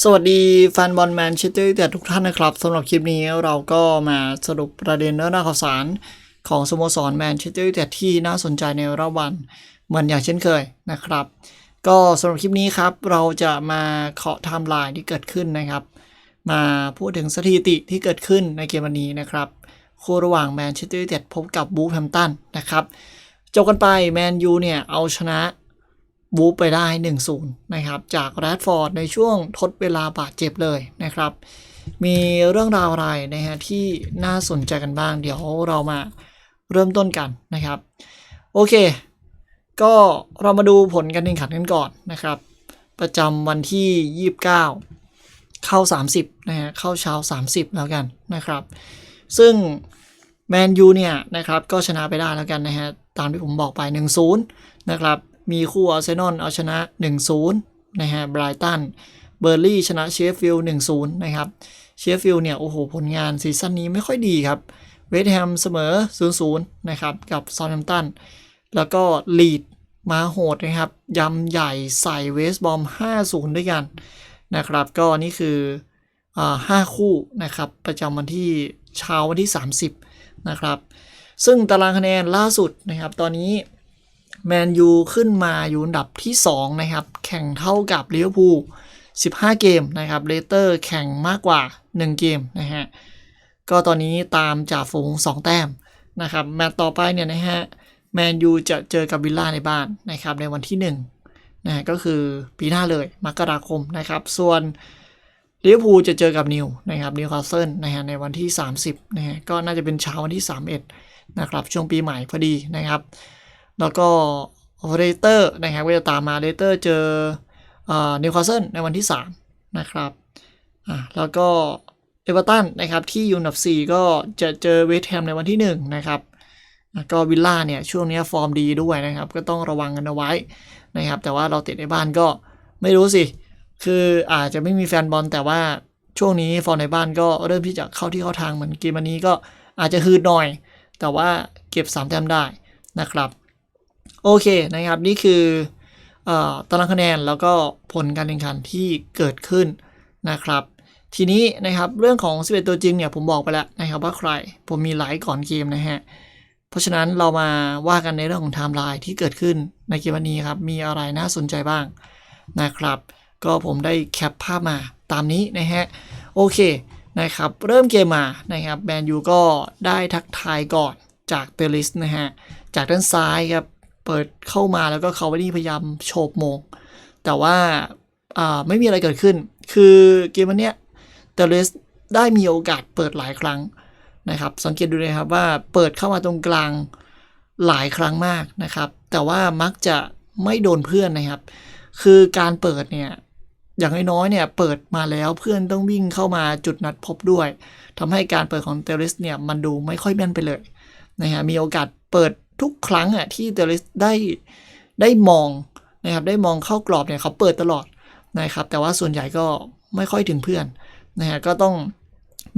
สวัสดีแฟนบอลแมนเชสเตอร์ยูไนเต็ดทุกท่านนะครับสำหรับคลิปนี้เราก็มาสรุปประเด็นเนื้อหน้าข่าวสารของสโมสรแมนเชสเตอร์ยูไนเต็ดที่น่าสนใจในรอบวันเหมือนอย่างเช่นเคยนะครับ ก็สำหรับคลิปนี้ครับเราจะมาเคาะไทม์ไลน์ที่เกิดขึ้นนะครับ มาพูดถึงสถิติที่เกิดขึ้นในเกมวันนี้นะครับคู่ระหว่างแมนเชสเตอร์ยูไนเต็ดพบกับบูฟแฮมตันนะครับจบกันไปแมนยูเนี่ยเอาชนะ บูฟไปได้ 1-0 นะครับ จากแรดฟอร์ดในช่วงทดเวลาบาดเจ็บเลยนะครับ มีเรื่องราวอะไรนะฮะที่น่าสนใจกันบ้าง เดี๋ยวเรามาเริ่มต้นกันนะครับ โอเค ก็เรามาดูผลการแข่งขันกันก่อนนะครับ ประจำวันที่ 29 เข้า 30 นะฮะเข้าเช้า 30 แล้วกันนะครับ ซึ่งแมนยูเนี่ยนะครับก็ชนะไปได้แล้วกันนะฮะตามที่ผมบอกไป 1-0 นะครับ มีคู่อาร์เซนอลเอาชนะ 1-0 นะฮะไบรตันเบอร์ลี่ชนะเชฟฟิลด์1-0 นะครับเชฟฟิลด์เนี่ย โอ้โห ผลงานซีซั่นนี้ไม่ค่อยดีครับเวสต์แฮมเสมอ 0-0 นะครับ กับซอนแฮมตัน แล้วก็ลีดมาโหดนะครับยำใหญ่ใส่เวสต์บอม 5-0 ด้วยกันนะครับ ก็นี่คืออ่าห้าคู่นะครับ ประจำวันที่เช้าวันที่ 30 นะครับ ซึ่งตารางคะแนนล่าสุดนะครับ ตอนนี้ แมนยูขึ้นมาอยู่อันดับที่2นะครับ แข่งเท่ากับลิเวอร์พูล15 เกมนะครับเลเตอร์แข่งมากกว่า 1 เกมนะฮะ ก็ตอนนี้ตามจ่าฝูง 2 แต้มนะครับแมตช์ต่อไปเนี่ยนะฮะแมนยูจะเจอกับวิลล่าในบ้านนะครับในวันที่1นะฮะก็คือปีหน้าเลยมกราคมนะครับ ส่วนลิเวอร์พูลจะเจอกับนิวนะครับนิวคาสเซิลนะฮะในวันที่ 30นะฮะก็น่าจะเป็นเช้าวันที่ 31นะครับช่วงปีใหม่พอดีนะครับ แล้วก็เรเตอร์นะครับก็จะตามมาเรเตอร์เจอนิวคาสเซิลในวันที่ 3 นะครับอ่าแล้วก็เอเวอร์ตันนะครับที่อยู่อันดับ4ก็จะเจอเวสต์แฮมในวันที่ 1 นะครับก็วิลล่าเนี่ยช่วงนี้ฟอร์มดีด้วยนะครับ ก็ต้องระวังกันเอาไว้นะครับ แต่ว่าเราติดในบ้านก็ไม่รู้สิ คืออาจจะไม่มีแฟนบอลแต่ว่าช่วงนี้ฟอร์มในบ้านก็เริ่มที่จะเข้าที่เข้าทางเหมือนเกมวันนี้ก็อาจจะฮืดหน่อย แต่ว่าเก็บ3แต้มได้นะครับ โอเคนะครับนี่คือตารางคะแนนแล้วก็ผลการแข่งขันที่เกิดขึ้นนะครับ ทีนี้นะครับเรื่องของ 11 ตัวจริงเนี่ยผมบอกไปแล้วนะครับว่าใครผมมีไลฟ์ก่อนเกมนะฮะเพราะฉะนั้นเรามาว่ากันในเรื่องของไทม์ไลน์ที่เกิดขึ้นในเกมวันนี้ครับมีอะไรน่าสนใจบ้างนะครับ ก็ผมได้แคปภาพมาตามนี้นะฮะโอเคนะครับเริ่มเกมมานะครับแมนยูก็ได้ทักทายก่อนจากเตลิสนะฮะจากด้านซ้ายครับ เปิดเข้ามาแล้วก็เขาวานี่พยายามโฉบมง แต่ว่าอ่าไม่มีอะไรเกิดขึ้น คือเกมวันเนี้ยเตเลสได้มีโอกาสเปิดหลายครั้งนะครับ สังเกตดูเลยครับว่าเปิดเข้ามาตรงกลางหลายครั้งมากนะครับ แต่ว่ามักจะไม่โดนเพื่อนนะครับ คือการเปิดเนี่ยอย่างน้อยๆเนี่ยเปิดมาแล้วเพื่อนต้องวิ่งเข้ามาจุดนัดพบด้วยทำให้การเปิดของเตเลสเนี่ยมันดูไม่ค่อยแม่นไปเลยนะฮะมีโอกาสเปิด ทุกครั้งอะที่เตเลสได้ได้มองนะครับได้มองเข้ากรอบเนี่ยเขาเปิดตลอดนะครับ แต่ว่าส่วนใหญ่ก็ไม่ค่อยถึงเพื่อนนะฮะก็ต้อง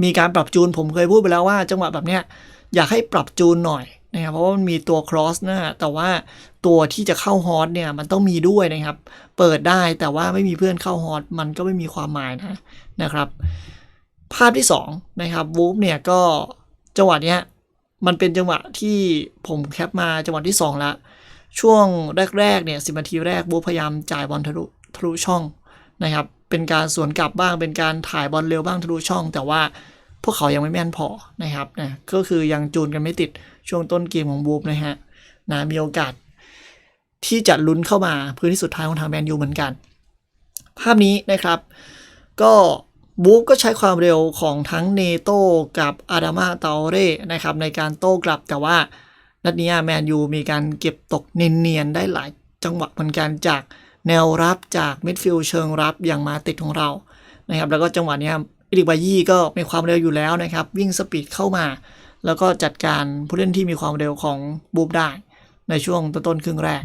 มีการปรับจูนผมเคยพูดไปแล้วว่า จังหวะแบบเนี้ยอยากให้ปรับจูนหน่อยนะครับเพราะว่ามันมีตัว cross นะฮะแต่ว่าตัวที่จะเข้าฮอตเนี่ยมันต้องมีด้วยนะครับ เปิดได้แต่ว่าไม่มีเพื่อนเข้าฮอตมันก็ไม่มีความหมายนะนะครับ ภาพที่2นะครับวูฟเนี่ยก็จังหวะเนี้ย มันเป็นจังหวะที่ผมแคปมาจังหวะที่ 2ล้วช่วงแรกๆเนี่ยสินาทีแรกวูพยายามจ่ายบอลทะลุทะลุช่องนะครับ เป็นการสวนกลับบ้างเป็นการถ่ายบอลเร็วบ้างทะลุช่อง แต่ว่าพวกเขายังไม่แม่นพอนะครับนะก็คือยังจูนกันไม่ติดช่วงต้นเกมของวูฟนะฮะนะมีโอกาส ที่จะลุ้นเข้ามาพื้นที่สุดท้ายของทางแมนยูเหมือนกัน ภาพนี้นะครับ ก็ บูฟก็ใช้ความเร็วของทั้งเนโต้กับอาดามาเตาเร่นะครับในการโต้กลับแต่ว่านัดนี้แมนยูมีการเก็บตกเนียนๆได้หลายจังหวะเหมือนกันจากแนวรับจากมิดฟิลด์เชิงรับอย่างมาติดของเรานะครับแล้วก็จังหวะนี้อิริบายี่ก็มีความเร็วอยู่แล้วนะครับวิ่งสปีดเข้ามา แล้วก็จัดการผู้เล่นที่มีความเร็วของบูฟได้ในช่วงต้นๆครึ่งแรก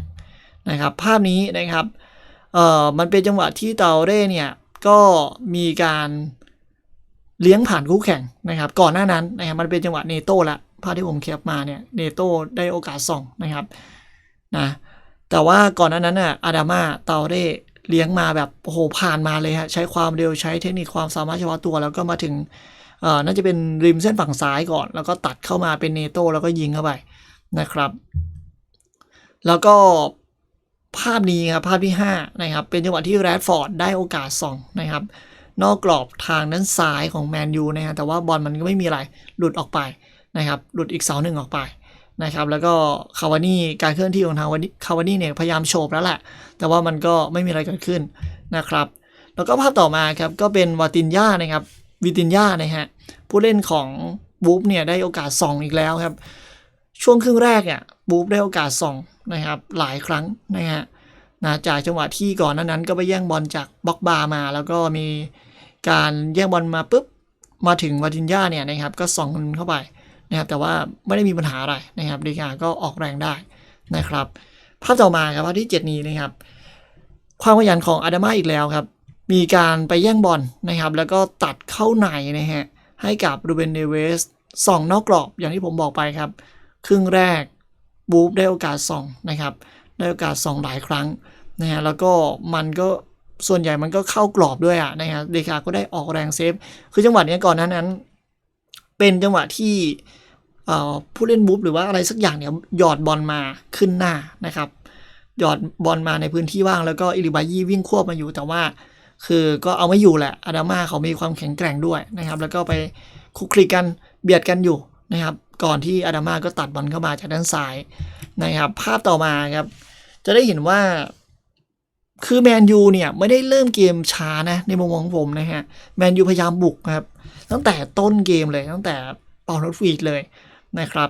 นะครับภาพนี้นะครับเอ่อมันเป็นจังหวะที่เตาเร่เนี่ย ก็มีการเลี้ยงผ่านคู่แข่งนะครับ ก่อนหน้านั้นนะครับมันเป็นจังหวะเนโต้ละภาพที่ผมแคปมาเนี่ยเนโต้ได้โอกาสส่องนะครับนะแต่ว่าก่อนหน้านั้นน่ะอาดามาเตาเร่เลี้ยงมาแบบโอ้โหผ่านมาเลยฮะใช้ความเร็วใช้เทคนิคความสามารถเฉพาะตัว แล้วก็มาถึงเอ่อน่าจะเป็นริมเส้นฝั่งซ้ายก่อน แล้วก็ตัดเข้ามาเป็นเนโต้แล้วก็ยิงเข้าไปนะครับ แล้วก็ ภาพนี้ครับภาพที่5นะครับเป็นจังหวะที่แรดฟอร์ดได้โอกาสส่องนะครับนอกกรอบทางด้านซ้ายของแมนยูนะฮะแต่ว่าบอลมันก็ไม่มีอะไรหลุดออกไปนะครับหลุดอีกเสาหนึ่งออกไปนะครับแล้วก็คาวานี่การเคลื่อนที่ของทางคาวานี่เนี่ยพยายามโฉบแล้วแหละ แต่ว่ามันก็ไม่มีอะไรเกิดขึ้นนะครับ แล้วก็ภาพต่อมาครับก็เป็นวาตินยานะครับวิตินยานะฮะผู้เล่นของบูฟเนี่ยได้โอกาสส่องอีกแล้วครับ ช่วงครึ่งแรกเนี่ยบูฟได้โอกาสส่องนะครับหลายครั้งนะฮะนะจากจังหวะที่ก่อนนานั้นก็ไปแย่งบอลจากบ็อกบาร์มา แล้วก็มีการแย่งบอลมาปุ๊บมาถึงวาตินยาเนี่ยนะครับก็ส่องมันเข้าไปนะครับแต่ว่าไม่ได้มีปัญหาอะไรนะครับดีกาก็ออกแรงได้นะครับภาพต่อมาครับภาพที่ 7 นี้นะครับ ความขยันของอาดามาอีกแล้วครับ มีการไปแย่งบอลนะครับ แล้วก็ตัดเข้าในนะฮะให้กับรูเบนเนเวสส่องนอกกรอบอย่างที่ผมบอกไปครับ ครึ่งแรกบูฟได้โอกาสส่องนะครับได้โอกาสส่องหลายครั้งนะฮะแล้วก็มันก็ส่วนใหญ่มันก็เข้ากรอบด้วยอะนะฮะเดคาก็ได้ออกแรงเซฟ คือจังหวะนี้ก่อนนั้นนั้น เป็นจังหวะที่เอ่อผู้เล่นบูฟหรือว่าอะไรสักอย่างเนี่ยหยอดบอลมาขึ้นหน้านะครับ หยอดบอลมาในพื้นที่ว่างแล้วก็อิริบายี่วิ่งควบมาอยู่แต่ว่า คือก็เอาไม่อยู่แหละอาดามาเขามีความแข็งแกร่งด้วยนะครับ แล้วก็ไปคุกคลีกันเบียดกันอยู่ นะครับ ก่อนที่อาดามาก็ตัดบอลเข้ามาจากด้านซ้ายนะครับ ภาพต่อมาครับ จะได้เห็นว่าคือแมนยูเนี่ยไม่ได้เริ่มเกมช้านะในมุมมองของผมนะฮะแมนยูพยายามบุกครับ ตั้งแต่ต้นเกมเลยตั้งแต่เป่านอตฟีดเลยนะครับ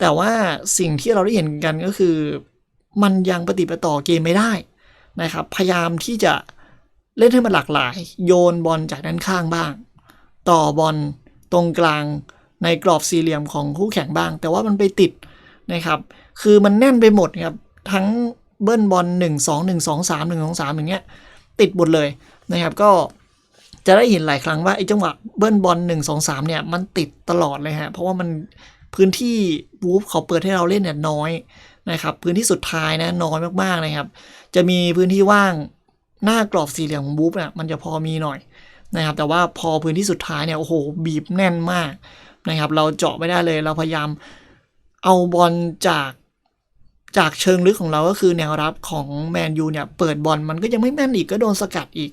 แต่ว่าสิ่งที่เราได้เห็นกันก็คือ มันยังปฏิปต่อเกมไม่ได้นะครับ พยายามที่จะเล่นให้มันหลากหลาย โยนบอลจากด้านข้างบ้าง ต่อบอลตรงกลาง ในกรอบสี่เหลี่ยมของคู่แข่งบ้าง แต่ว่ามันไปติดนะครับ คือมันแน่นไปหมดครับ ทั้งเบิ้ลบอล1 2 1 2 3 1 2 3อย่างเงี้ยติดหมดเลยนะครับ ก็จะได้เห็นหลายครั้งว่าไอ้จังหวะเบิ้ลบอล1 2 3เนี่ยมันติดตลอดเลยฮะ เพราะว่ามันพื้นที่บูฟเขาเปิดให้เราเล่นเนี่ยน้อยนะครับพื้นที่สุดท้ายนะน้อยมากๆนะครับ จะมีพื้นที่ว่างหน้ากรอบสี่เหลี่ยมของบูฟเนี่ยมันจะพอมีหน่อยนะครับ แต่ว่าพอพื้นที่สุดท้ายเนี่ยโอ้โหบีบแน่นมาก นะครับ เราเจาะไม่ได้เลยเราพยายามเอาบอลจากจากเชิงลึกของเราก็คือแนวรับของแมนยูเนี่ยเปิดบอลมันก็ยังไม่แม่นอีกก็โดนสกัดอีก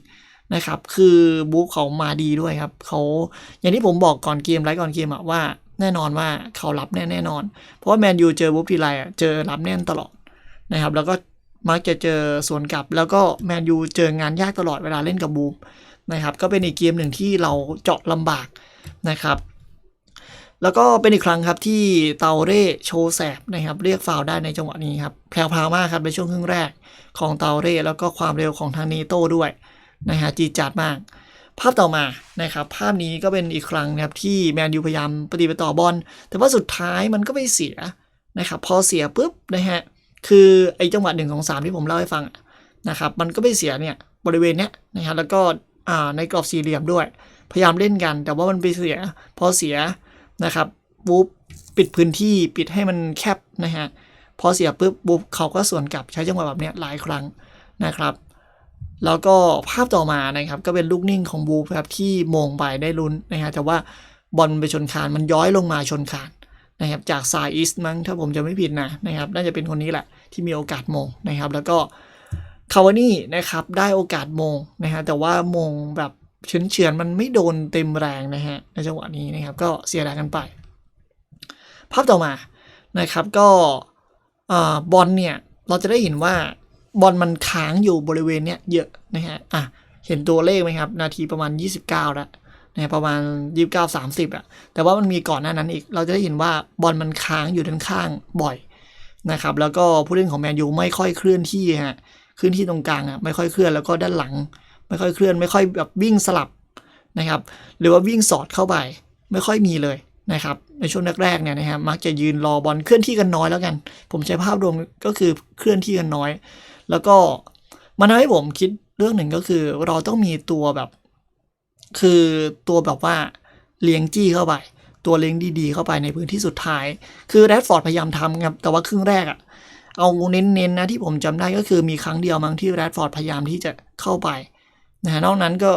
นะครับ คือบูฟเขามาดีด้วยครับเขาอย่างที่ผมบอกก่อนเกมไลฟ์ก่อนเกมอะว่าแน่นอนว่าเขารับแน่แน่นอน เพราะว่าแมนยูเจอบูฟทีไรอะเจอรับแน่นตลอดนะครับ แล้วก็มักจะเจอสวนกลับ แล้วก็แมนยูเจองานยากตลอดเวลาเล่นกับบูฟนะครับ ก็เป็นอีกเกมหนึ่งที่เราเจาะลำบากนะครับ แล้วก็เป็นอีกครั้งครับที่เตาเร่โชว์แสบนะครับเรียกฟาวล์ได้ในจังหวะนี้ครับแพรวพามากครับในช่วงครึ่งแรกของเตาเร่แล้วก็ความเร็วของทางเนโต้ด้วยนะฮะจีจัดมาก ภาพต่อมานะครับภาพนี้ก็เป็นอีกครั้งนะครับที่แมนยูพยายามปฏิบัติต่อบอลแต่ว่าสุดท้ายมันก็ไม่เสียนะครับพอเสียปุ๊บนะฮะคือไอ้จังหวะหนึ่งของสามที่ผมเล่าให้ฟังนะครับมันก็ไม่เสียเนี่ยบริเวณเนี้ยนะครับแล้วก็อ่าในกรอบสี่เหลี่ยมด้วย พยายามเล่นกัน แต่ว่ามันไปเสีย พอเสีย นะครับบู๊ปิดพื้นที่ปิดให้มันแคบนะฮะพอเสียปุ๊บบู๊เขาก็สวนกลับใช้จังหวะแบบเนี้ยหลายครั้งนะครับแล้วก็ภาพต่อมานะครับก็เป็นลูกนิ่งของบูฟครับที่มงไปได้ลุ้นนะฮะแต่ว่าบอลไปชนคานมันย้อยลงมาชนคานนะครับจากซายอิสมั้งถ้าผมจะไม่ผิดนะนะครับน่าจะเป็นคนนี้แหละที่มีโอกาสมงนะครับ แล้วก็คาวานี่นะครับได้โอกาสมงนะฮะแต่ว่ามงแบบ เฉือนเฉือนมันไม่โดนเต็มแรงนะฮะในจังหวะนี้นะครับ ก็เสียดายกันไป ภาพต่อมานะครับก็บอลเนี่ยเราจะได้เห็นว่าบอลมันค้างอยู่บริเวณเนี้ยเยอะนะฮะอะเห็นตัวเลขไหมครับ นาทีประมาณ 29แล้วนะประมาณ 29 30อะแต่ว่ามันมีก่อนหน้านั้นอีก เราจะได้เห็นว่าบอลมันค้างอยู่ด้านข้างบ่อยนะครับแล้วก็ผู้เล่นของแมนยูไม่ค่อยเคลื่อนที่ฮะเคลื่อนที่ตรงกลางอะไม่ค่อยเคลื่อนแล้วก็ด้านหลัง ไม่ค่อยเคลื่อน ไม่ค่อยแบบวิ่งสลับนะครับ หรือว่าวิ่งสอดเข้าไป ไม่ค่อยมีเลยนะครับ ในช่วงแรกๆเนี่ยนะฮะมักจะยืนรอบอลเคลื่อนที่กันน้อยแล้วกัน ผมใช้ภาพรวมก็คือเคลื่อนที่กันน้อย แล้วก็มันทำให้ผมคิดเรื่องหนึ่งก็คือ เราต้องมีตัวแบบ คือตัวแบบว่าเลี้ยงจี้เข้าไป ตัวเลี้ยงดีๆ เข้าไปในพื้นที่สุดท้าย คือแรดฟอร์ดพยายามทำครับแต่ว่าครึ่งแรกอะเอาเน้นๆนะที่ผมจำได้ก็คือมีครั้งเดียวมั้งที่แรดฟอร์ดพยายามที่จะเข้าไป นะนอกนั้นก็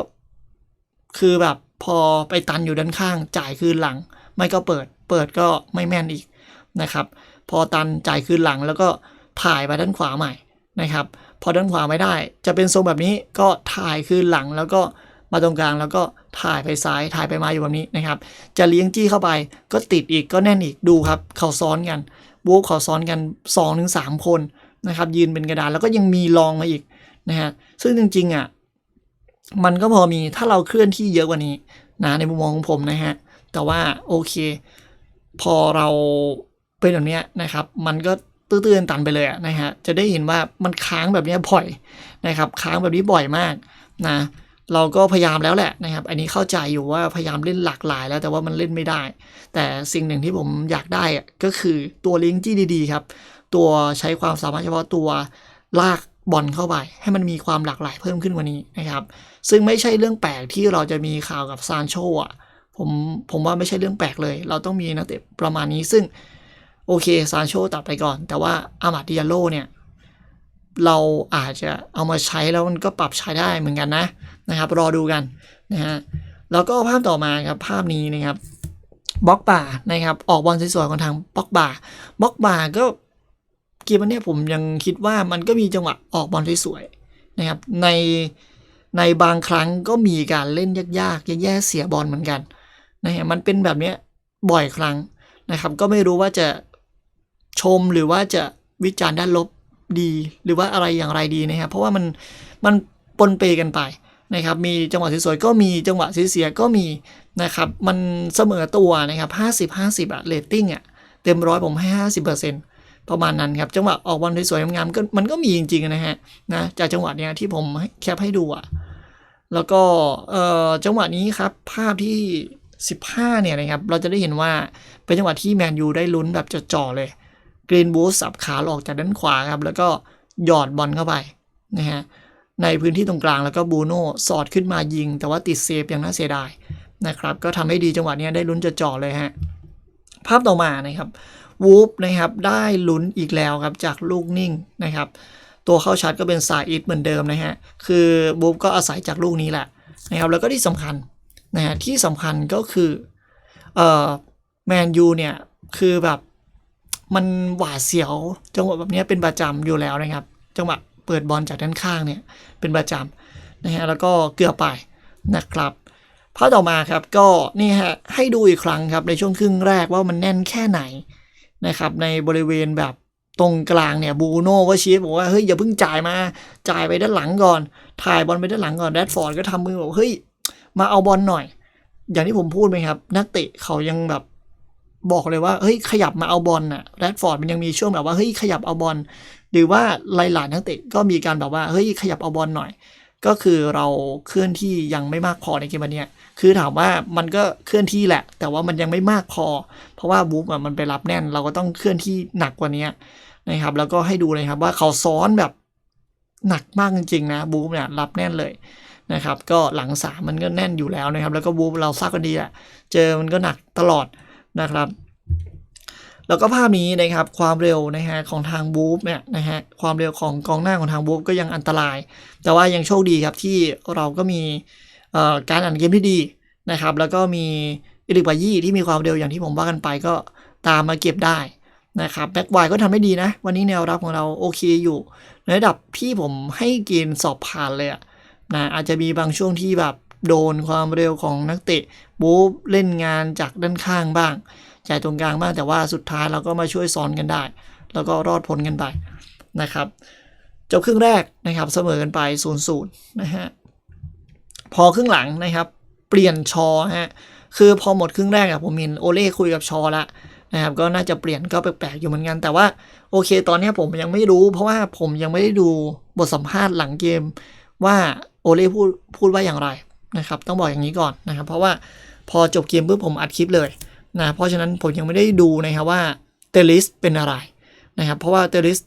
คือแบบพอไปตันอยู่ด้านข้าง จ่ายคืนหลัง ไม่ก็เปิด เปิดก็ไม่แม่นอีกนะครับ พอตันจ่ายคืนหลังแล้วก็ถ่ายไปด้านขวาใหม่นะครับ พอด้านขวาไม่ได้ จะเป็นทรงแบบนี้ก็ถ่ายคืนหลังแล้วก็มาตรงกลางแล้วก็ถ่ายไปซ้ายถ่ายไปมาอยู่แบบนี้นะครับ จะเลี้ยงจี้เข้าไปก็ติดอีกก็แน่นอีกดูครับ เขาซ้อนกันบู๊เขาซ้อนกัน2อถึงสคนนะครับยืนเป็นกระดานแล้วก็ยังมีรองมาอีกนะฮะซึ่งจริงๆอะ มันก็พอมีถ้าเราเคลื่อนที่เยอะกว่านี้นะในมุมมองของผมนะฮะ แต่ว่าโอเค พอเราเป็นแบบเนี้ยนะครับ มันก็ตื้นๆตันไปเลยนะฮะ จะได้เห็นว่ามันค้างแบบนี้บ่อยนะครับ ค้างแบบนี้บ่อยมากนะ เราก็พยายามแล้วแหละนะครับ อันนี้เข้าใจอยู่ว่าพยายามเล่นหลากหลายแล้วแต่ว่ามันเล่นไม่ได้ แต่สิ่งหนึ่งที่ผมอยากได้อะก็คือตัวลิงก์ที่ดีๆครับ ตัวใช้ความสามารถเฉพาะตัวลาก บอลเข้าไป ให้มันมีความหลากหลายเพิ่มขึ้นกว่านี้นะครับ ซึ่งไม่ใช่เรื่องแปลกที่เราจะมีข่าวกับซานโชอะผมผมว่าไม่ใช่เรื่องแปลกเลย เราต้องมีนักเตะประมาณนี้ซึ่งโอเคซานโชตัดไปก่อน แต่ว่าอามาดิยาโลเนี่ย เราอาจจะเอามาใช้แล้วมันก็ปรับใช้ได้เหมือนกันนะนะครับ รอดูกันนะฮะแล้วก็ภาพต่อมาครับภาพนี้นะครับบล็อกบ่านะครับ ออกบอลสวยๆของทางบล็อกบ่าบล็อกบ่าก็ เกมนเนี้ยผมยังคิดว่ามันก็มีจังหวะออกบอลสวยๆนะครับในในบางครั้งก็มีการเล่นยากๆแย่ๆเสียบอลเหมือนกันนะฮะมันเป็นแบบนี้บ่อยครั้งนะครับ ก็ไม่รู้ว่าจะชมหรือว่าจะวิจารณ์ด้านลบดี หรือว่าอะไรอย่างไรดีนะครับเพราะว่ามันมันปนเปกันไปนะครับมีจังหวะสวยๆก็มีจังหวะเสียๆก็มีนะครับมันเสมอตัวนะครับห้าสิบห้าสิบอะเรตติ้งอะเต็มร้อยผมให้ห้าสิบเประมาณนั้นครับจังหวะออกบอลสวยๆงามๆก็มันก็มีจริงๆนะฮะนะจากจังหวะเนี้ยที่ผมแคปให้ดูอะแล้วก็เอ่อจังหวะนี้ครับภาพที่ 15 เนี่ยนะครับเราจะได้เห็นว่าเป็นจังหวะที่แมนยูได้ลุ้นแบบจ่อๆเลยกรีนบูสสับขาหลอกจากด้านขวาครับแล้วก็หยอดบอลเข้าไปนะฮะในพื้นที่ตรงกลางแล้วก็บูโน่สอดขึ้นมายิง แต่ว่าติดเซฟอย่างน่าเสียดายนะครับก็ทำให้ดีจังหวะนี้ได้ลุ้นจ่อๆเลยฮะภาพต่อมานะครับ วูฟนะครับได้ลุ้นอีกแล้วครับจากลูกนิ่งนะครับ ตัวเข้าชัดก็เป็นสายอิทเหมือนเดิมนะฮะคือบูฟก็อาศัยจากลูกนี้แหละนะครับแล้วก็ที่สำคัญนะฮะที่สำคัญก็คือเอ่อแมนยูเนี่ยคือแบบมันหวาดเสียวจังหวะแบบนี้เป็นประจำอยู่แล้วนะครับ จังหวะเปิดบอลจากด้านข้างเนี่ยเป็นประจำนะฮะแล้วก็เกือบไปนะครับภาพต่อมาครับก็นี่ฮะให้ดูอีกครั้งครับในช่วงครึ่งแรกว่ามันแน่นแค่ไหน นะครับ ในบริเวณแบบตรงกลางเนี่ยบูโน่ก็ชี้บอกว่าเฮ้ยอย่าเพิ่งจ่ายมาจ่ายไปด้านหลังก่อน ถ่ายบอลไปด้านหลังก่อนแรดฟอร์ดก็ทำมือบอกเฮ้ยมาเอาบอลหน่อย อย่างที่ผมพูดไหมครับ นักเตะเขายังแบบบอกเลยว่าเฮ้ยขยับมาเอาบอลน่ะแรดฟอร์ดมันยังมีช่วงแบบว่าเฮ้ยขยับเอาบอลหรือว่าหลายๆนักเตะก็มีการแบบว่าเฮ้ยขยับเอาบอลหน่อย ก็คือเราเคลื่อนที่ยังไม่มากพอในเกมวันนี้คือถามว่ามันก็เคลื่อนที่แหละ แต่ว่ามันยังไม่มากพอ เพราะว่าบูฟมันไปรับแน่น เราก็ต้องเคลื่อนที่หนักกว่านี้นะครับ แล้วก็ให้ดูเลยครับว่าเขาซ้อนแบบหนักมากจริงๆนะบูฟเนี่ยรับแน่นเลยนะครับก็หลังสามมันก็แน่นอยู่แล้วนะครับ แล้วก็บูฟเราทราบกันดีอะเจอมันก็หนักตลอดนะครับ แล้วก็ภาพนี้นะครับความเร็วนะฮะของทางบูฟเนี่ยนะฮะความเร็วของกองหน้าของทางบูฟก็ยังอันตราย แต่ว่ายังโชคดีครับที่เราก็มีการอ่านเกมที่ดีนะครับแล้วก็มีอิริบายี่ที่มีความเร็วอย่างที่ผมว่ากันไปก็ตามมาเก็บได้นะครับแบ็กไวก็ทำได้ดีนะ วันนี้แนวรับของเราโอเคอยู่ ในระดับที่ผมให้เกณฑ์สอบผ่านเลยอะนะอาจจะมีบางช่วงที่แบบโดนความเร็วของนักเตะบูฟเล่นงานจากด้านข้างบ้าง จ่ายตรงกลางบ้างแต่ว่าสุดท้ายเราก็มาช่วยซ้อนกันได้ แล้วก็รอดพ้นกันไปนะครับจบครึ่งแรกนะครับเสมอกันไป0ูนย์นะฮะพอครึ่งหลังนะครับ เปลี่ยนชอฮะคือพอหมดครึ่งแรกอะผมมินโอเล่คุยกับชอละนะครับก็น่าจะเปลี่ยนก็แปลกๆอยู่เหมือนกัน แต่ว่าโอเค ตอนนี้ผมยังไม่รู้ เพราะว่าผมยังไม่ได้ดูบทสัมภาษณ์หลังเกมว่าโอเล่พูดพูดว่าอย่างไรนะครับ ต้องบอกอย่างนี้ก่อนนะครับ เพราะว่าพอจบเกมปุ๊บผมอัดคลิปเลย นะเพราะฉะนั้นผมยังไม่ได้ดูนะครับว่าเตลิสเป็นอะไรนะครับเพราะว่าเตลิส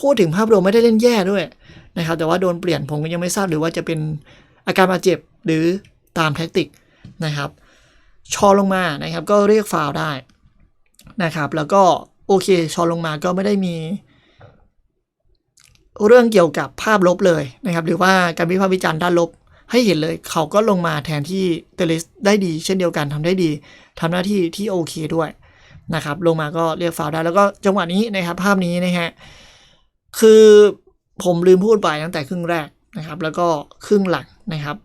พูดถึงภาพรวมไม่ได้เล่นแย่ด้วยนะครับแต่ว่าโดนเปลี่ยนผมก็ยังไม่ทราบหรือว่าจะเป็นอาการบาดเจ็บหรือตามแท็กติกนะครับ ชอลงมานะครับก็เรียกฟาวได้นะครับ แล้วก็โอเคชอลงมาก็ไม่ได้มี เรื่องเกี่ยวกับภาพลบเลยนะครับ หรือว่าการวิพากษ์วิจารณ์ด้านลบ ให้เห็นเลยเขาก็ลงมาแทนที่เตลิสได้ดี เช่นเดียวกันทำได้ดีทำหน้าที่ที่โอเคด้วยนะครับลงมาก็เรียกฟาวล์ได้แล้วก็จังหวะนี้นะครับภาพนี้นะฮะคือผมลืมพูดไปตั้งแต่ครึ่งแรกนะครับ แล้วก็ครึ่งหลังนะครับ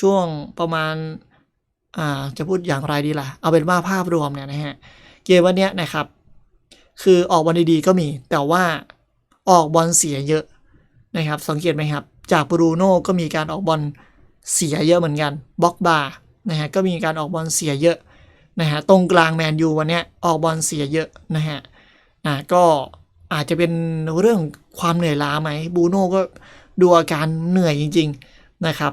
ช่วงประมาณอ่าจะพูดอย่างไรดีล่ะ เอาเป็นว่าภาพรวมเนี่ยนะฮะเกมวันเนี้ยนะครับ คือออกบอลดีๆก็มี แต่ว่าออกบอลเสียเยอะนะครับ สังเกตไหมครับ จากบรูโน่ก็มีการออกบอล เสียเยอะเหมือนกันบล็อกบาร์นะฮะก็มีการออกบอลเสียเยอะนะฮะตรงกลางแมนยูวันนี้ออกบอลเสียเยอะนะฮะอ่าก็อาจจะเป็นเรื่องความเหนื่อยล้าไหมบูโน่ก็ดูอาการเหนื่อยจริง ๆนะครับ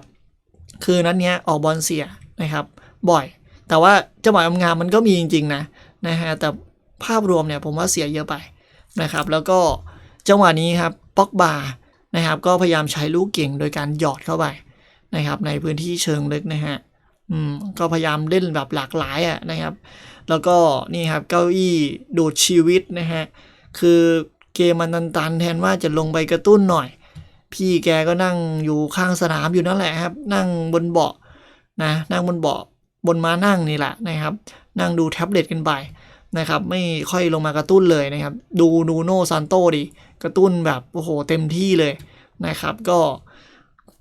คือนั้นเนี้ยออกบอลเสียนะครับ บ่อย แต่ว่าจังหวะงามมันก็มีจริง ๆ นะนะฮะแต่ภาพรวมเนี่ยผมว่าเสียเยอะไปนะครับ แล้วก็จังหวะนี้ครับป็อกบานะครับก็พยายามใช้ลูกเก่งโดยการหยอดเข้าไป นะครับ ในพื้นที่เชิงลึกนะฮะอืมก็พยายามเล่นแบบหลากหลายอะนะครับ แล้วก็นี่ครับเก้าอี้ดูดชีวิตนะฮะคือเกมมันตันๆแทนว่าจะลงไปกระตุ้นหน่อย พี่แกก็นั่งอยู่ข้างสนามอยู่นั่นแหละครับ นั่งบนเบาะนะนั่งบนเบาะบนม้านั่งนี่แหละนะครับ นั่งดูแท็บเล็ตกันไปนะครับ ไม่ค่อยลงมากระตุ้นเลยนะครับ ดูนูโนซานโตดิกระตุ้นแบบโอ้โหเต็มที่เลยนะครับ ก็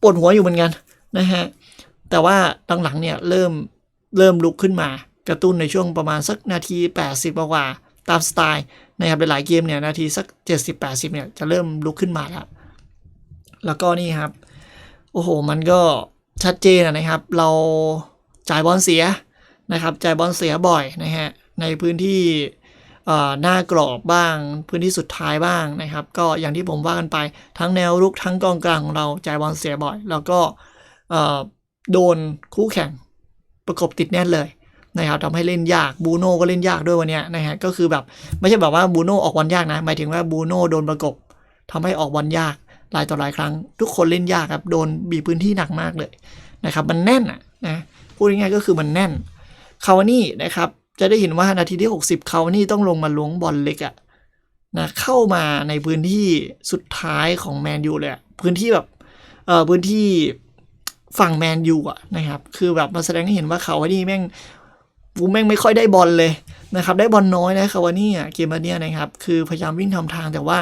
ปวดหัวอยู่เหมือนกัน นะฮะแต่ว่าหลังๆเนี่ยเริ่มเริ่มลุกขึ้นมากระตุ้นในช่วงประมาณสักนาที 80กว่าตามสไตล์นะครับหลายๆเกมเนี่ยนาทีสัก 70-80เนี่ยจะเริ่มลุกขึ้นมาแล้วแล้วก็นี่ครับ โอ้โห มันก็ชัดเจนนะครับ เราจ่ายบอลเสียนะครับ จ่ายบอลเสียบ่อยนะฮะ ในพื้นที่หน้ากรอบบ้าง พื้นที่สุดท้ายบ้างนะครับ ก็อย่างที่ผมว่ากันไป ทั้งแนวรุกทั้งกองกลางของเราจ่ายบอลเสียบ่อย แล้วก็ โดนคู่แข่งประกบติดแน่นเลยนะครับทำให้เล่นยากบูโน่ก็เล่นยากด้วยวันนี้นะฮะก็คือแบบไม่ใช่แบบว่าบูโน่ออกบอลยากนะ หมายถึงว่าบูโน่โดนประกบทำให้ออกบอลยากหลายต่อหลายครั้ง ทุกคนเล่นยากครับโดนบีพื้นที่หนักมากเลยนะครับมันแน่นอะนะพูดง่ายๆก็คือมันแน่นคาวานี่นะครับจะได้เห็นว่านาทีที่ 60 คาวานี่ต้องลงมาล้วงบอลเล็กอะนะเข้ามาในพื้นที่สุดท้ายของแมนยูเลยพื้นที่แบบเอ่อพื้นที่ ฝั่งแมนยูอะนะครับ คือแบบมาแสดงให้เห็นว่าคาวานี่แม่งฟูแม่งไม่ค่อยได้บอลเลยนะครับ ได้บอลน้อยนะคาวานี่อะเกมเนี้ยนะครับ คือพยายามวิ่งทำทางแต่ว่า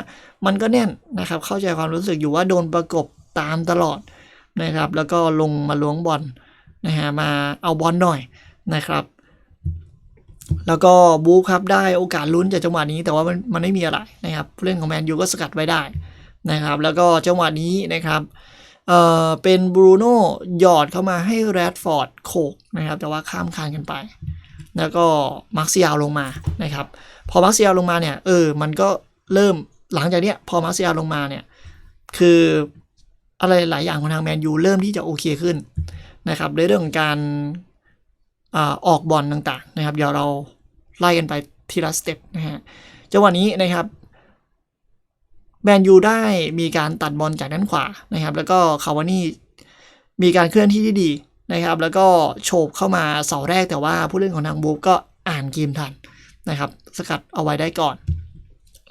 มันก็แน่นนะครับ เข้าใจความรู้สึกอยู่ว่าโดนประกบตามตลอดนะครับ แล้วก็ลงมาล้วงบอลนะฮะมาเอาบอลหน่อยนะครับ แล้วก็บูฟครับได้โอกาสลุ้นจากจังหวะนี้แต่ว่ามันมันไม่มีอะไรนะครับผู้เล่นของแมนยูก็สกัดไว้ได้นะครับ แล้วก็จังหวะนี้นะครับ เอ่อเป็นบรูโน่หยอดเข้ามาให้แรดฟอร์ดโขกนะครับ แต่ว่าข้ามคานกันไป แล้วก็มาร์คเซียลลงมานะครับ พอมาร์คเซียลลงมาเนี่ยเออมันก็เริ่มหลังจากเนี้ยพอมาร์คเซียลลงมาเนี่ยคืออะไรหลายอย่างของทางแมนยูเริ่มที่จะโอเคขึ้นนะครับในเรื่องของการอออกบอลต่างๆนะครับ เดี๋ยวเราไล่กันไปทีละสเต็ปนะฮะจังหวะนี้นะครับ แมนยูได้มีการตัดบอลจากด้านขวานะครับ แล้วก็คาวานี่มีการเคลื่อนที่ที่ดีนะครับ แล้วก็โฉบเข้ามาเสาแรกแต่ว่าผู้เล่นของทางบูฟก็อ่านเกมทันนะครับสกัดเอาไว้ได้ก่อน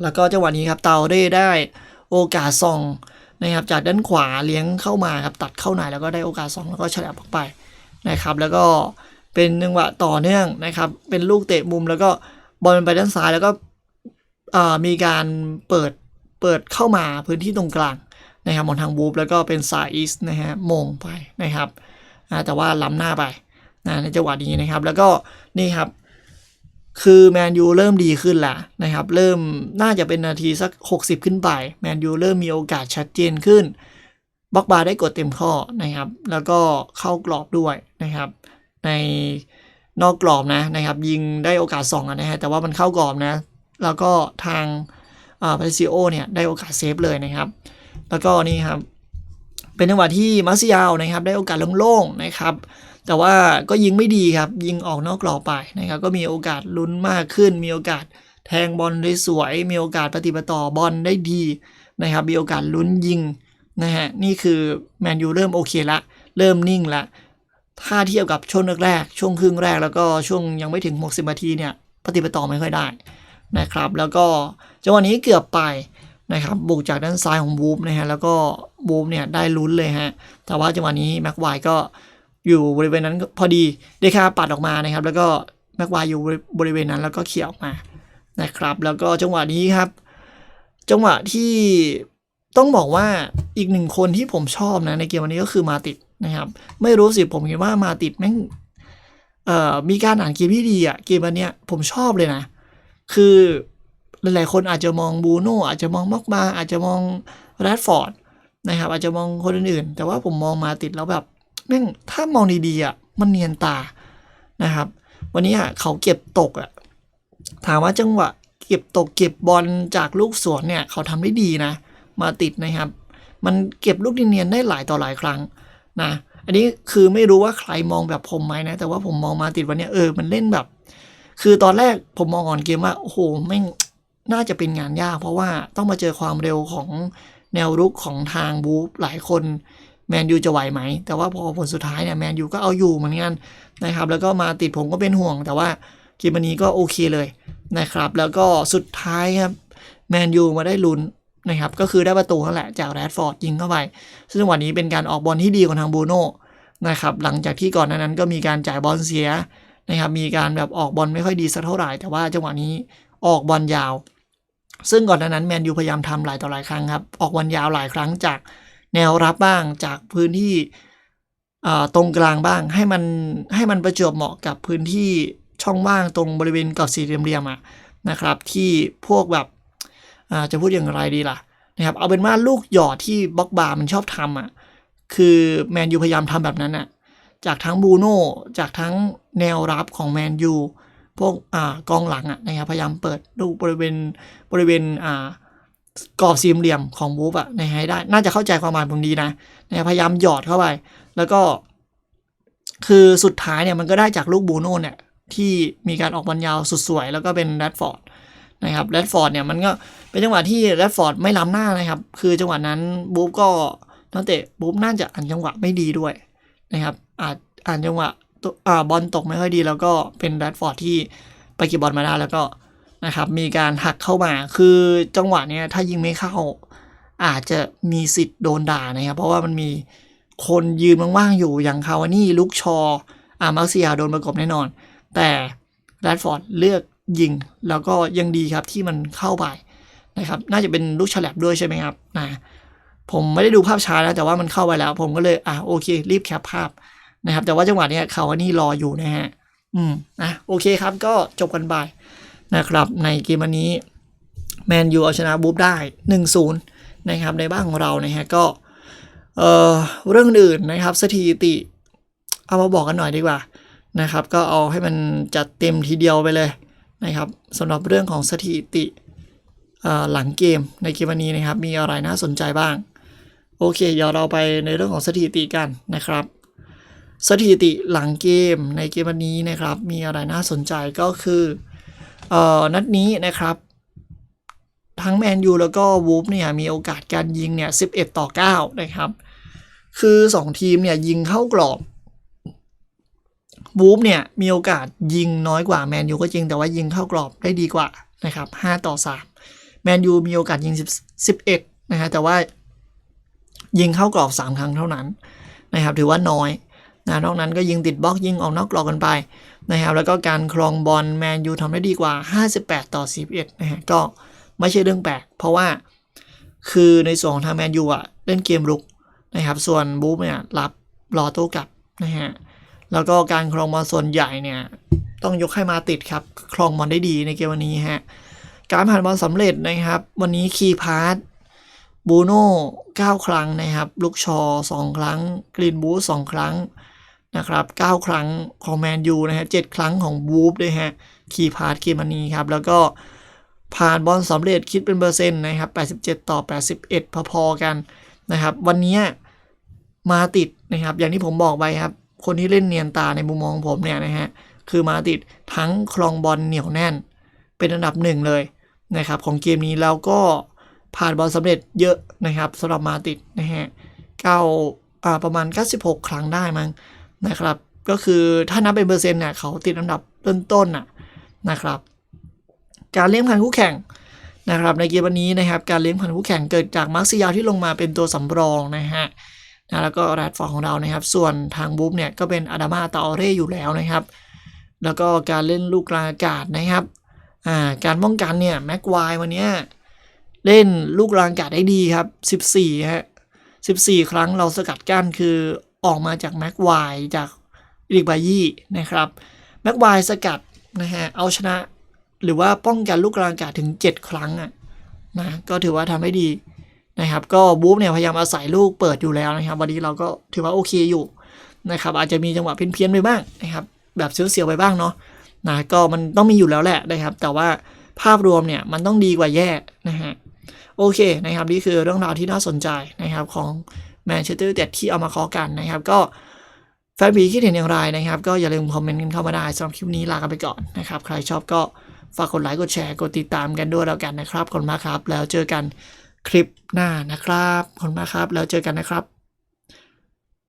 แล้วก็จังหวะนี้ครับเตาเร่ได้โอกาสสองนะครับจากด้านขวาเลี้ยงเข้ามาครับตัดเข้าในแล้วก็ได้โอกาสสองแล้วก็ฉลับออกไปนะครับ แล้วก็เป็นจังหวะต่อเนื่องนะครับ เป็นลูกเตะมุมแล้วก็บอลไปด้านซ้ายแล้วก็มีการเปิด เปิดเข้ามาพื้นที่ตรงกลางนะครับของทางบูฟแล้วก็เป็นซาอิสนะฮะมงไปนะครับแต่ว่าล้ำหน้าไปนะในจังหวะนี้นะครับ แล้วก็นี่ครับ คือแมนยูเริ่มดีขึ้นละนะครับ เริ่มน่าจะเป็นนาทีสัก 60 ขึ้นไปแมนยูเริ่มมีโอกาสชัดเจนขึ้นบล็อกบาร์ได้กดเต็มข้อนะครับ แล้วก็เข้ากรอบด้วยนะครับ ในนอกกรอบนะนะครับ ยิงได้โอกาสสองนะฮะแต่ว่ามันเข้ากรอบนะ แล้วก็ทาง อ่าพาซิโอเนี่ยได้โอกาสเซฟเลยนะครับ แล้วก็นี่ครับ เป็นจังหวะที่มาซิยาลนะครับ ได้โอกาสโล่งๆนะครับ แต่ว่าก็ยิงไม่ดีครับ ยิงออกนอกกรอบไปนะครับ ก็มีโอกาสลุ้นมากขึ้น มีโอกาสแทงบอลได้สวย มีโอกาสปฏิบัติต่อบอลได้ดีนะครับ มีโอกาสลุ้นยิงนะฮะ นี่คือแมนยูเริ่มโอเคละ เริ่มนิ่งละ ถ้าเทียบกับช่วงแรกๆช่วงครึ่งแรกแล้วก็ช่วงยังไม่ถึง 60นาทีเนี่ย ปฏิบัติต่อไม่ค่อยได้ นะครับ แล้วก็จังหวะนี้เกือบไปนะครับบุกจากด้านซ้ายของบูฟนะฮะแล้วก็บูฟเนี่ยได้ลุ้นเลยฮะแต่ว่าจังหวะนี้แม็กไวก็อยู่บริเวณนั้นพอดีเดคาปัดออกมานะครับ แล้วก็แม็กไวอยู่บริเวณนั้นแล้วก็เขี่ยออกมานะครับ แล้วก็จังหวะนี้ครับ จังหวะที่ต้องบอกว่าอีกหนึ่งคนที่ผมชอบนะในเกมวันนี้ก็คือมาติดนะครับ ไม่รู้สิผมคิดว่ามาติดแม่งเอ่อมีการอ่านเกมที่ดีอะเกมวันเนี้ยผมชอบเลยนะ คือหลายๆคนอาจจะมองบูโน่อาจจะมองมอกมาอาจจะมองแรดฟอร์ดนะครับอาจจะมองคนอื่นๆ แต่ว่าผมมองมาติดแล้วแบบแม่งถ้ามองดีๆอะมันเนียนตานะครับ วันนี้อะเขาเก็บตกอะถามว่าจังหวะเก็บตกเก็บบอลจากลูกสวนเนี่ยเขาทำได้ดีนะ มาติดนะครับ มันเก็บลูกเนียนๆได้หลายต่อหลายครั้งนะอันนี้คือไม่รู้ว่าใครมองแบบผมไหมนะ แต่ว่าผมมองมาติดวันเนี้ยเออมันเล่นแบบ คือตอนแรกผมมองก่อนเกมว่าโอ้โหแม่งน่าจะเป็นงานยาก เพราะว่าต้องมาเจอความเร็วของแนวรุกของทางบูฟหลายคนแมนยูจะไหวไหม แต่ว่าพอผลสุดท้ายเนี่ยแมนยูก็เอาอยู่เหมือนกันนะครับ แล้วก็มาติดผมก็เป็นห่วง แต่ว่าเกมนี้ก็โอเคเลยนะครับ แล้วก็สุดท้ายครับแมนยูมาได้ลุ้นนะครับ ก็คือได้ประตูนั่นแหละจากแรดฟอร์ดยิงเข้าไป ซึ่งจังหวะนี้เป็นการออกบอลที่ดีของทางบูโน่นะครับ หลังจากที่ก่อนนั้นก็มีการจ่ายบอลเสีย นะครับมีการแบบออกบอลไม่ค่อยดีสักเท่าไหร่ แต่ว่าจังหวะนี้ออกบอลยาว ซึ่งก่อนหน้านั้นแมนยูพยายามทำหลายต่อหลายครั้งครับ ออกบอลยาวหลายครั้งจากแนวรับบ้างจากพื้นที่ตรงกลางบ้างให้มันให้มันประจวบเหมาะกับพื้นที่ช่องว่างตรงบริเวณกรอบสี่เหลี่ยมๆอะนะครับ ที่พวกแบบจะพูดอย่างไรดีล่ะนะครับเอาเป็นว่าลูกหยอดที่บล็อกบาร์มันชอบทำอะคือแมนยูพยายามทำแบบนั้นอะ จากทั้งบูโน่จากทั้งแนวรับของแมนยูพวกอ่ากองหลังอะนะครับพยายามเปิดดูบริเวณบริเวณอ่ากรอบสี่เหลี่ยมของบูฟอะในให้ได้ น่าจะเข้าใจความหมายผมดีนะนะพยายามหยอดเข้าไป แล้วก็ คือสุดท้ายเนี่ยมันก็ได้จากลูกบูโน่เนี่ย ที่มีการออกบอลยาวสุดสวย แล้วก็เป็นแรดฟอร์ดนะครับแรดฟอร์ดเนี่ยมันก็เป็นจังหวะที่แรดฟอร์ดไม่ล้ำหน้านะครับ คือจังหวะนั้นบูฟก็นักเตะบูฟน่าจะอ่านจังหวะไม่ดีด้วยนะครับ อาจอ่านจังหวะอ่าบอลตกไม่ค่อยดี แล้วก็เป็นแรดฟอร์ดที่ไปเก็บบอลมาได้แล้วก็นะครับมีการหักเข้ามาคือจังหวะเนี้ยถ้ายิงไม่เข้า อาจจะมีสิทธิ์โดนด่านะครับเพราะว่ามันมีคนยืนว่างๆอยู่อย่างคาวานี่ลุกชออามาเซียโดนประกบแน่นอน แต่แรดฟอร์ดเลือกยิงแล้วก็ยังดีครับที่มันเข้าไปนะครับน่าจะเป็นลูกฉลับด้วยใช่ไหมครับนะผมไม่ได้ดูภาพช้าแล้วแต่ว่ามันเข้าไปแล้ว ผมก็เลยอะโอเค รีบแคปภาพ นะครับ แต่ว่าจังหวะนี้เขาว่านี่รออยู่นะฮะ อืมนะโอเคครับก็จบกันไปนะครับ ในเกมวันนี้แมนยูเอาชนะบูฟได้ 1-0 นะครับ ในบ้านของเรานะฮะก็เอ่อเรื่องอื่นนะครับสถิติ เอามาบอกกันหน่อยดีกว่านะครับ ก็เอาให้มันจัดเต็มทีเดียวไปเลยนะครับสำหรับเรื่องของสถิติหลังเกมในเกมวันนี้นะครับ มีอะไรน่าสนใจบ้าง โอเค เดี๋ยวเราไปในเรื่องของสถิติกันนะครับ สถิติหลังเกมในเกมวันนี้นะครับ มีอะไรน่าสนใจก็คือเอ่อนัดนี้นะครับ ทั้งแมนยูแล้วก็วูฟเนี่ยมีโอกาสการยิงเนี่ย 11 ต่อ 9 นะครับ คือ 2 ทีมเนี่ยยิงเข้ากรอบวูฟเนี่ยมีโอกาสยิงน้อยกว่าแมนยูก็จริงแต่ว่ายิงเข้ากรอบได้ดีกว่านะครับ5ต่อ 3 แมนยูมีโอกาสยิง10 11นะฮะแต่ว่ายิงเข้ากรอบ 3 ครั้งเท่านั้นนะครับถือว่าน้อย นะนอกนั้นก็ยิงติดบล็อกยิงออกนอกกรอบกันไปนะครับแล้วก็การครองบอลแมนยูทำได้ดีกว่า 58 ต่อ 11นะฮะก็ไม่ใช่เรื่องแปลก เพราะว่าคือในส่วนของทางแมนยูอะเล่นเกมลุกนะครับส่วนบูฟเนี่ยรับรอโต้กลับนะฮะแล้วก็การครองบอลส่วนใหญ่เนี่ยต้องยกให้มาติดครับ ครองบอลได้ดีในเกมวันนี้ฮะการผ่านบอลสำเร็จนะครับ วันนี้คีพาร์ตบูโน่9ครั้งนะครับ ลูกชอ 2 ครั้ง กรีนบูส2ครั้ง นะครับ 9 ครั้งของแมนยูนะฮะ 7 ครั้งของบูฟด้วยฮะ คีพาร์ตเกมวันนี้ครับ แล้วก็ผ่านบอลสำเร็จคิดเป็นเปอร์เซ็นต์นะครับ 87 ต่อ 81 พอๆกันนะครับ วันนี้มาติดนะครับ อย่างที่ผมบอกไปครับ คนที่เล่นเนียนตาในมุมมองผมเนี่ยนะฮะ คือมาติดทั้งครองบอลเหนียวแน่น เป็นอันดับหนึ่งเลยนะครับของเกมนี้แล้วก็ผ่านบอลสำเร็จเยอะนะครับสำหรับมาติดนะฮะเก้าอ่าประมาณ 96 ครั้งได้มั้ง นะครับ ก็คือถ้านับเป็นเปอร์เซ็นต์เนี่ยเขาติดอันดับต้นๆน่ะนะครับ การเลี้ยงผ่านคู่แข่งนะครับ ในเกมวันนี้นะครับ การเลี้ยงผันคู่แข่งเกิดจากมาร์คซิยาที่ลงมาเป็นตัวสำรองนะฮะนะแล้วก็แรดฟอร์ของเรานะครับ ส่วนทางบุ๊บเนี่ยก็เป็นอาดามาตาอเร่อยู่แล้วนะครับ แล้วก็การเล่นลูกกลางอากาศนะครับอ่าการป้องกันเนี่ยแม็กวายวันนี้เล่นลูกกลางอากาศได้ดีครับ 14ฮะ14 ครั้งเราสกัดกั้นคือ ออกมาจากแม็กควายจากอีกบายี่นะครับแม็กควายสกัดนะฮะเอาชนะ หรือว่าป้องกันลูกกลางอากาศถึง 7 ครั้งอะนะก็ถือว่าทำได้ดีนะครับ ก็บูฟเนี่ยพยายามอาศัยลูกเปิดอยู่แล้วนะครับ วันนี้เราก็ถือว่าโอเคอยู่นะครับ อาจจะมีจังหวะเพี้ยนๆไปบ้างนะครับ แบบเสียวๆไปบ้างเนาะนะก็มันต้องมีอยู่แล้วแหละนะครับ แต่ว่าภาพรวมเนี่ยมันต้องดีกว่าแย่นะฮะโอเคนะครับนี่คือเรื่องราวที่น่าสนใจนะครับของ แมนเชสเตอร์เด็ดที่เอามาเคอกันนะครับ ก็แฟนบีคิดเห็นอย่างไรนะครับ ก็อย่าลืมคอมเมนต์กันเข้ามาได้สำหรับคลิปนี้ลากันไปก่อนนะครับ ใครชอบก็ฝากกดไลค์กดแชร์กดติดตามกันด้วยแล้วกันนะครับขอบคุณมากครับ แล้วเจอกันคลิปหน้านะครับขอบคุณมากครับ แล้วเจอกันนะครับ